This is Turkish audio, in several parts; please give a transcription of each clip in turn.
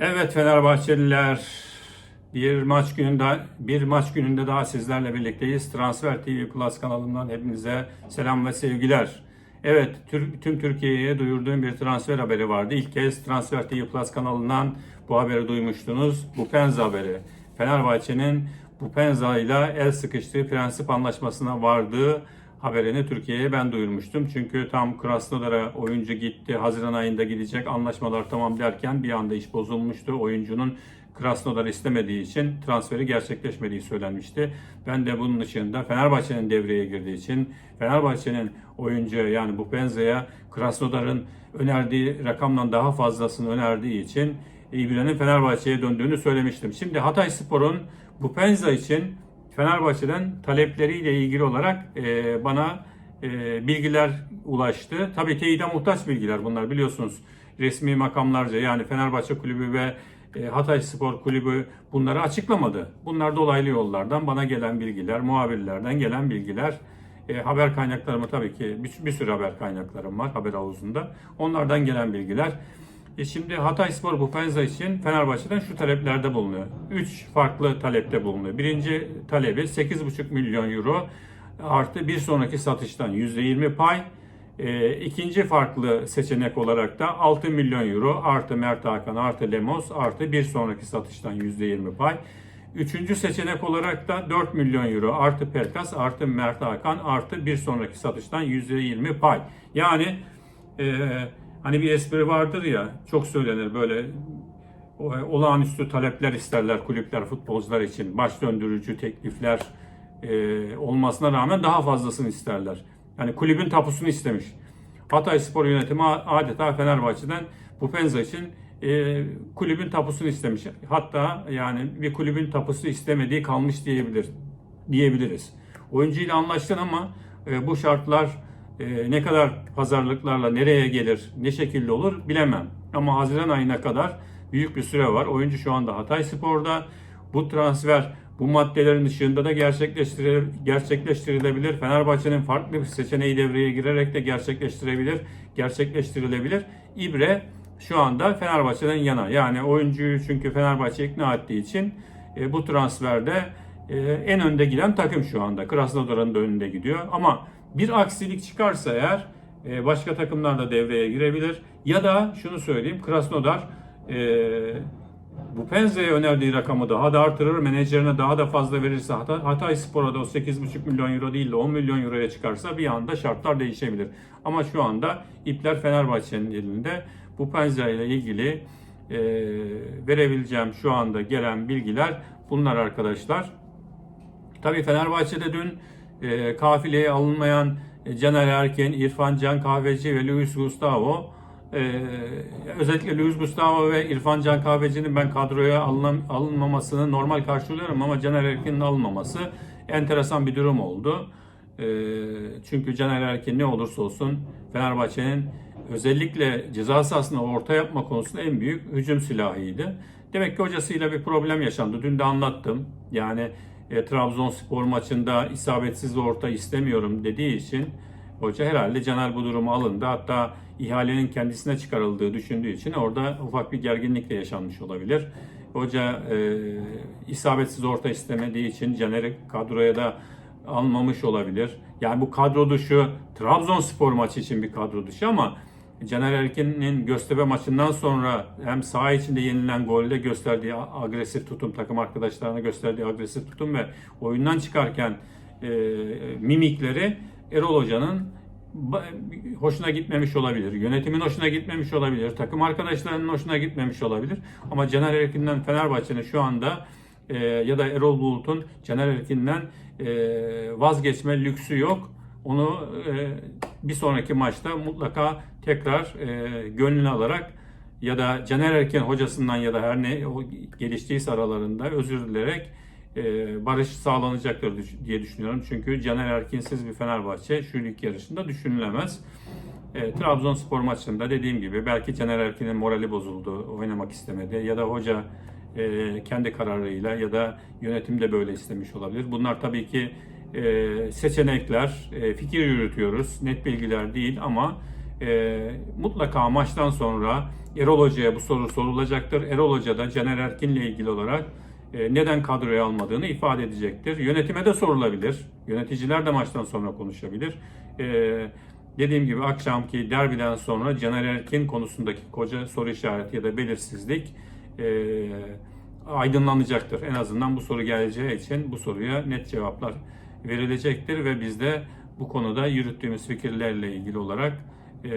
Evet Fenerbahçeliler bir maç gününde bir maç gününde daha sizlerle birlikteyiz. Transfer TV Plus kanalından hepinize selam ve sevgiler. Evet, tüm Türkiye'ye duyurduğum bir transfer haberi vardı. İlk kez Transfer TV Plus kanalından bu haberi duymuştunuz. Bu Penza haberi. Fenerbahçe'nin bu Penza ile el sıkıştığı prensip anlaşmasına vardığı haberini Türkiye'ye ben duyurmuştum. Çünkü tam Krasnodar'a oyuncu gitti, Haziran ayında gidecek, anlaşmalar tamam derken bir anda iş bozulmuştu. Oyuncunun Krasnodar istemediği için transferi gerçekleşmediği söylenmişti. Ben de bunun ışığında Fenerbahçe'nin devreye girdiği için Fenerbahçe'nin oyuncu yani bu Penza'ya Krasnodar'ın önerdiği rakamdan daha fazlasını önerdiği için İbre'nin Fenerbahçe'ye döndüğünü söylemiştim. Şimdi Hatay Spor'un bu Penza için Fenerbahçe'den talepleriyle ilgili olarak e, bana e, bilgiler ulaştı. Tabii teyide muhtaç bilgiler bunlar biliyorsunuz. Resmi makamlarca yani Fenerbahçe Kulübü ve e, Hatay Spor Kulübü bunları açıklamadı. Bunlar dolaylı yollardan bana gelen bilgiler, muhabirlerden gelen bilgiler. E, haber kaynaklarımı tabii ki bir, bir sürü haber kaynaklarım var haber havuzunda. Onlardan gelen bilgiler. E şimdi Hatay Spor bu Penza için Fenerbahçe'den şu taleplerde bulunuyor. Üç farklı talepte bulunuyor. Birinci talebi 8,5 milyon euro artı bir sonraki satıştan %20 pay. E, ikinci farklı seçenek olarak da 6 milyon euro artı Mert Hakan artı Lemos artı bir sonraki satıştan %20 pay. Üçüncü seçenek olarak da 4 milyon euro artı Perkas artı Mert Hakan artı bir sonraki satıştan %20 pay. Yani e, hani bir espri vardır ya çok söylenir böyle o- olağanüstü talepler isterler kulüpler futbolcular için. Baş döndürücü teklifler e, olmasına rağmen daha fazlasını isterler. Yani kulübün tapusunu istemiş. Hatay Spor Yönetimi adeta Fenerbahçe'den bu Penza için e, kulübün tapusunu istemiş. Hatta yani bir kulübün tapusu istemediği kalmış diyebilir diyebiliriz. Oyuncuyla anlaştın ama e, bu şartlar e, ne kadar pazarlıklarla nereye gelir, ne şekilde olur bilemem. Ama Haziran ayına kadar büyük bir süre var. Oyuncu şu anda Hatay Spor'da. Bu transfer bu maddelerin ışığında da gerçekleştire- gerçekleştirilebilir. Fenerbahçe'nin farklı bir seçeneği devreye girerek de gerçekleştirebilir, gerçekleştirilebilir. İbre şu anda Fenerbahçe'den yana. Yani oyuncuyu çünkü Fenerbahçe ikna ettiği için e, bu transferde e, en önde giden takım şu anda. Krasnodar'ın da önünde gidiyor. Ama bir aksilik çıkarsa eğer e, başka takımlar da devreye girebilir. Ya da şunu söyleyeyim Krasnodar e, bu Penza'ya önerdiği rakamı daha da artırır. Menajerine daha da fazla verirse Hatay, Hatay Spor'a da o 8,5 milyon euro değil de 10 milyon euroya çıkarsa bir anda şartlar değişebilir. Ama şu anda ipler Fenerbahçe'nin elinde. Bu Penza ile ilgili e, verebileceğim şu anda gelen bilgiler bunlar arkadaşlar. Tabii Fenerbahçe'de dün e, kafileye alınmayan e, Caner Erken, İrfan Can Kahveci ve Luis Gustavo e, özellikle Luis Gustavo ve İrfan Can Kahveci'nin ben kadroya alınam, alınmamasını normal karşılıyorum ama Caner Erken'in alınmaması enteresan bir durum oldu. E, çünkü Caner Erken ne olursa olsun Fenerbahçe'nin özellikle ceza sahasında orta yapma konusunda en büyük hücum silahıydı. Demek ki hocasıyla bir problem yaşandı. Dün de anlattım. Yani e, Trabzonspor maçında isabetsiz orta istemiyorum dediği için hoca herhalde Caner bu durumu alındı. Hatta ihalenin kendisine çıkarıldığı düşündüğü için orada ufak bir gerginlik de yaşanmış olabilir. Hoca e, isabetsiz orta istemediği için Caner'i kadroya da almamış olabilir. Yani bu kadro dışı Trabzonspor maçı için bir kadro dışı ama Caner Erkin'in Göztepe maçından sonra hem saha içinde yenilen golde gösterdiği agresif tutum, takım arkadaşlarına gösterdiği agresif tutum ve oyundan çıkarken e, mimikleri Erol Hoca'nın hoşuna gitmemiş olabilir. Yönetimin hoşuna gitmemiş olabilir. Takım arkadaşlarının hoşuna gitmemiş olabilir. Ama Caner Erkin'den Fenerbahçe'nin şu anda e, ya da Erol Bulut'un Caner Erkin'den e, vazgeçme lüksü yok. Onu e, bir sonraki maçta mutlaka tekrar e, gönlüne alarak ya da Caner Erken hocasından ya da her ne o geliştiyse aralarında özür dilerek e, barış sağlanacaktır diye düşünüyorum. Çünkü Caner Erkinsiz bir Fenerbahçe şu lig yarışında düşünülemez. E, Trabzonspor maçında dediğim gibi belki Caner Erkin'in morali bozuldu, oynamak istemedi ya da hoca e, kendi kararıyla ya da yönetim de böyle istemiş olabilir. Bunlar tabii ki e, seçenekler, e, fikir yürütüyoruz. Net bilgiler değil ama e, mutlaka maçtan sonra Erol Hoca'ya bu soru sorulacaktır. Erol Hoca da Caner Erkin'le ilgili olarak e, neden kadroya almadığını ifade edecektir. Yönetime de sorulabilir. Yöneticiler de maçtan sonra konuşabilir. E, dediğim gibi akşamki derbiden sonra Caner Erkin konusundaki koca soru işareti ya da belirsizlik e, aydınlanacaktır. En azından bu soru geleceği için bu soruya net cevaplar verilecektir ve biz de bu konuda yürüttüğümüz fikirlerle ilgili olarak e,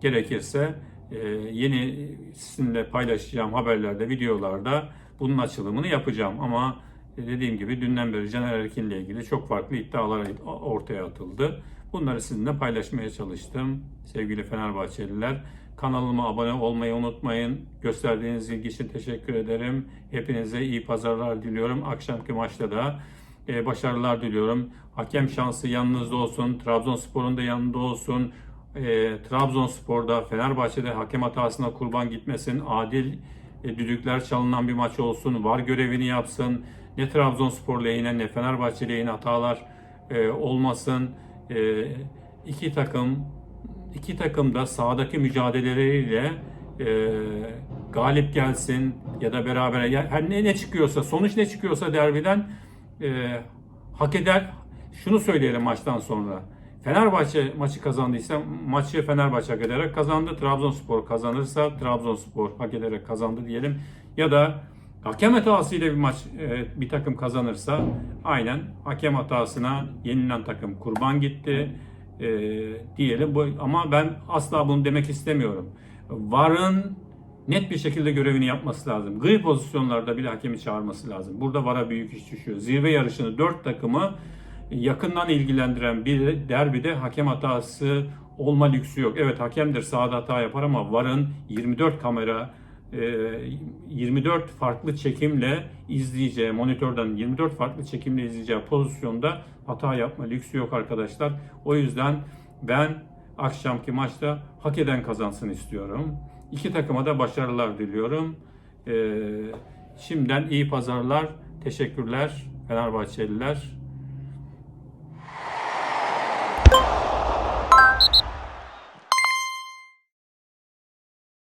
gerekirse e, yeni sizinle paylaşacağım haberlerde, videolarda bunun açılımını yapacağım. Ama dediğim gibi dünden beri Caner Erkin'le ilgili çok farklı iddialar ortaya atıldı. Bunları sizinle paylaşmaya çalıştım sevgili Fenerbahçeliler. Kanalıma abone olmayı unutmayın. Gösterdiğiniz ilgi için teşekkür ederim. Hepinize iyi pazarlar diliyorum. Akşamki maçta da e, başarılar diliyorum. Hakem şansı yanınızda olsun. Trabzonspor'un da yanında olsun. E, Trabzonspor'da Fenerbahçe'de hakem hatasına kurban gitmesin. Adil e, düdükler çalınan bir maç olsun. Var görevini yapsın. Ne Trabzonspor lehine ne Fenerbahçe lehine hatalar e, olmasın. E, iki takım iki takım da sahadaki mücadeleleriyle e, galip gelsin ya da beraber her ne, ne çıkıyorsa sonuç ne çıkıyorsa derbiden e, hak eder. Şunu söyleyelim maçtan sonra. Fenerbahçe maçı kazandıysa maçı Fenerbahçe hak ederek kazandı. Trabzonspor kazanırsa Trabzonspor hak ederek kazandı diyelim. Ya da hakem hatasıyla bir maç e, bir takım kazanırsa aynen hakem hatasına yenilen takım kurban gitti e, diyelim. Bu, ama ben asla bunu demek istemiyorum. VAR'ın net bir şekilde görevini yapması lazım. Gri pozisyonlarda bile hakemi çağırması lazım. Burada VAR'a büyük iş düşüyor. Zirve yarışını dört takımı yakından ilgilendiren bir derbide hakem hatası olma lüksü yok. Evet hakemdir sahada hata yapar ama VAR'ın 24 kamera 24 farklı çekimle izleyeceği, monitörden 24 farklı çekimle izleyeceği pozisyonda hata yapma lüksü yok arkadaşlar. O yüzden ben akşamki maçta hak eden kazansın istiyorum. İki takıma da başarılar diliyorum. Şimdiden iyi pazarlar. Teşekkürler Fenerbahçeliler.